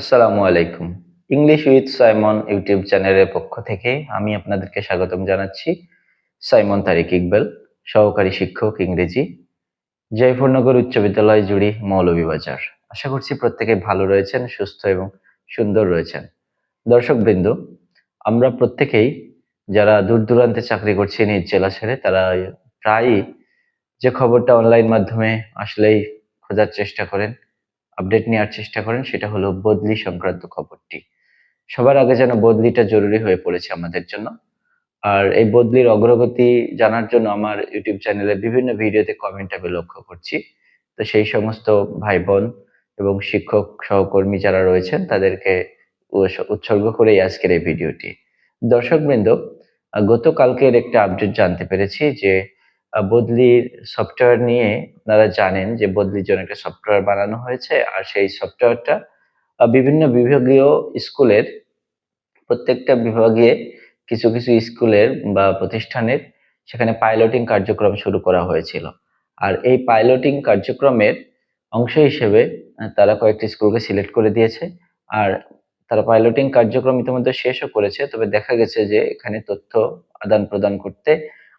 আসসালামু আলাইকুম। English with Simon YouTube চ্যানেলের পক্ষ থেকে আমি আপনাদেরকে স্বাগতম জানাচ্ছি সাইমন তারিক ইকবাল, সহকারী শিক্ষক ইংরেজি, জয়পুরনগর উচ্চ বিদ্যালয়, জুড়ি মৌলভীবাজার। আশা করছি প্রত্যেকে ভালো রয়েছেন, সুস্থ এবং সুন্দর রয়েছেন। দর্শক বৃন্দ আমরা প্রত্যেকেই যারা দূর দূরান্তে চাকরি করছি নিজ জেলা ছেড়ে, তারা প্রায়ই যে খবরটা অনলাইন মাধ্যমে আসলেই খোঁজার চেষ্টা করেন। আপডেট নেওয়ার চেষ্টা করেন, সেটা হলো বদলি সংক্রান্ত খবরটি। সবার আগে যেন বদলিটা জরুরি হয়ে পড়েছে আমাদের জন্য। আর এই বদলির অগ্রগতি জানার জন্য আমার ইউটিউব চ্যানেলে বিভিন্ন ভিডিওতে কমেন্ট আমি লক্ষ্য করছি। তো সেই সমস্ত ভাই বোন এবং শিক্ষক সহকর্মী যারা রয়েছেন, তাদেরকে উৎসর্গ করেই আজকের এই ভিডিওটি। দর্শকবৃন্দ গতকালকের একটা আপডেট জানতে পেরেছি যে বদলির সফটওয়্যার নিয়ে আপনারা জানেন যে বদলির জন্য একটা সফটওয়্যার বানানো হয়েছে, আর সেই সফটওয়্যারটা বিভিন্ন বিভাগীয় স্কুলের, প্রত্যেকটা বিভাগে কিছু কিছু স্কুলের বা প্রতিষ্ঠানের সেখানে পাইলটিং কার্যক্রম শুরু করা হয়েছিল। আর এই পাইলটিং কার্যক্রমের অংশ হিসেবে তারা কয়েকটি স্কুলকে সিলেক্ট করে দিয়েছে, আর তারা পাইলটিং কার্যক্রম ইতিমধ্যে শেষও করেছে। তবে দেখা গেছে যে এখানে তথ্য আদান প্রদান করতে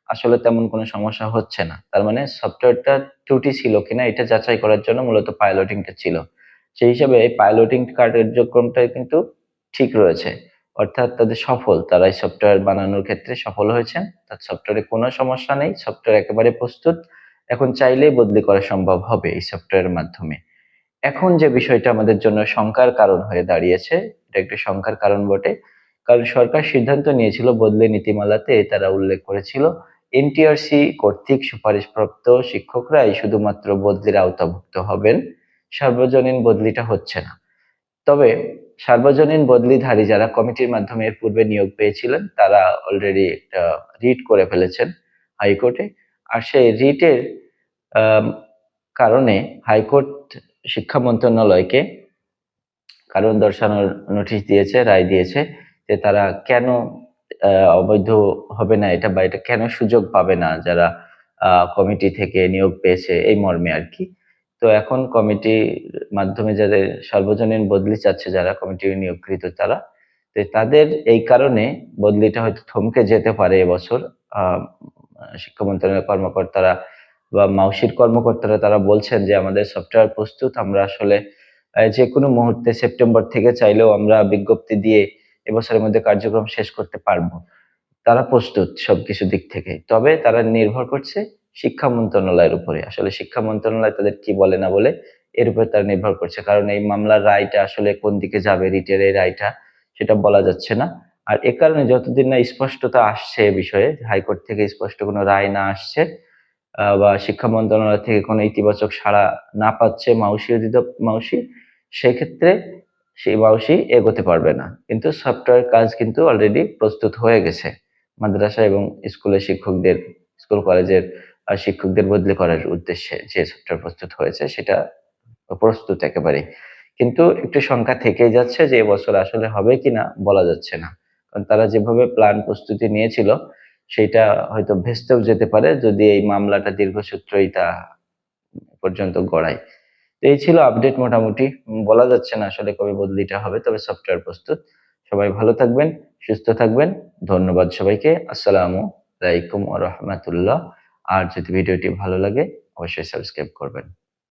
আসলে তেমন কোনো সমস্যা হচ্ছে না। তার মানে সফটওয়্যারটা ত্রুটি ছিল কিনা এটা যাচাই করার জন্য মূলত পাইলটিংটা ছিল। সেই হিসাবে এই পাইলটিং কার্যক্রমটা কিন্তু ঠিক রয়েছে। অর্থাৎ তাদের সফল, তারা এই সফটওয়্যার বানানোর ক্ষেত্রে সফল হয়েছেন। তার সফটওয়্যারে কোনো সমস্যা নেই সফটওয়্যার একেবারে প্রস্তুত। এখন চাইলেই বদলি করা সম্ভব হবে এই সফটওয়্যারের মাধ্যমে। এখন যে বিষয়টা আমাদের জন্য শঙ্কার কারণ হয়ে দাঁড়িয়েছে, এটা একটি শঙ্কার কারণ বটে। কারণ সরকার সিদ্ধান্ত নিয়েছিল বদলি নীতিমালাতে, তারা উল্লেখ করেছিল। এনটিআরসি কর্তৃক সুপারিশপ্রাপ্ত শিক্ষকরাই শুধুমাত্র বদলির আওতাভুক্ত হবেন, সার্বজনীন বদলিটা হচ্ছে না। তবে সার্বজনীন বদলিধারী যারা কমিটির মাধ্যমে এর পূর্বে নিয়োগ পেয়েছিলেন, তারা অলরেডি একটা রিট করে ফেলেছেন হাইকোর্টে। আর সেই রিটের কারণে হাইকোর্ট শিক্ষা মন্ত্রণালয়কে কারণ দর্শানোর নোটিশ দিয়েছে, রায় দিয়েছে যে তারা কেন অবৈধ হবে না এটা বা এটা কেন সুযোগ পাবে না যারা কমিটি থেকে নিয়োগ পেয়েছে এই মর্মে আর কি। তো এখন কমিটির মাধ্যমে যাদের সর্বজনীন বদলি চাচ্ছে যারা কমিটি নিয়োগকৃত তারা, তো তাদের এই কারণে বদলিটা হয়তো থমকে যেতে পারে এবছর শিক্ষা মন্ত্রণালয়ের কর্মকর্তারা বা মাউসির কর্মকর্তারা তারা বলছেন যে আমাদের সফটওয়্যার প্রস্তুত, আমরা আসলে যে কোনো মুহূর্তে সেপ্টেম্বর থেকে চাইলেও আমরা বিজ্ঞপ্তি দিয়ে এবছরের মধ্যে কার্যক্রম শেষ করতে পারব। তারা প্রস্তুত সবকিছু দিক থেকে। তবে তারা নির্ভর করছে শিক্ষা মন্ত্রণালয়ের উপরে। আসলে শিক্ষা মন্ত্রণালয় তাদের কি বলে না বলে এর উপরে তারা নির্ভর করছে। কারণ এই মামলার রায়টা আসলে কোন দিকে যাবে, রিটের এই রায়টা, সেটা বলা যাচ্ছে না। আর এ কারণে যতদিন না স্পষ্টতা আসছে এ বিষয়ে, হাইকোর্ট থেকে স্পষ্ট কোনো রায় না আসছে বা শিক্ষা মন্ত্রণালয় থেকে কোনো ইতিবাচক সাড়া না পাচ্ছে মাউসি অধিত মাউসি, সেক্ষেত্রে সেই মাউসি এগোতে পারবে না। কিন্তু সফটওয়্যার কাজ কিন্তু অলরেডি প্রস্তুত হয়ে গেছে। মাদ্রাসা এবং স্কুলের শিক্ষকদের স্কুল কলেজের আর শিক্ষকদের বদলি করার উদ্দেশ্যে যে সফটওয়্যার প্রস্তুত হয়েছে সেটা প্রস্তুত একেবারে কিন্তু একটু সংখ্যা থেকেই যাচ্ছে যে এবছর আসলে হবে কিনা বলা যাচ্ছে না। কারণ তারা যেভাবে প্ল্যান প্রস্তুতি নিয়েছিল, সেটা হয়তো ভেস্তেও যেতে পারে যদি এই মামলাটা দীর্ঘসূত্রই তা পর্যন্ত গড়ায়। এই ছিল আপডেট মোটামুটি। বলা যাচ্ছে না আসলে কবে বদলিটা হবে, তবে সফটওয়্যার প্রস্তুত। সবাই ভালো থাকবেন, সুস্থ থাকবেন। ধন্যবাদ সবাইকে। আসসালামু আলাইকুম রহমতুল্লাহ। আর যদি ভিডিওটি ভালো লাগে, অবশ্যই সাবস্ক্রাইব করবেন।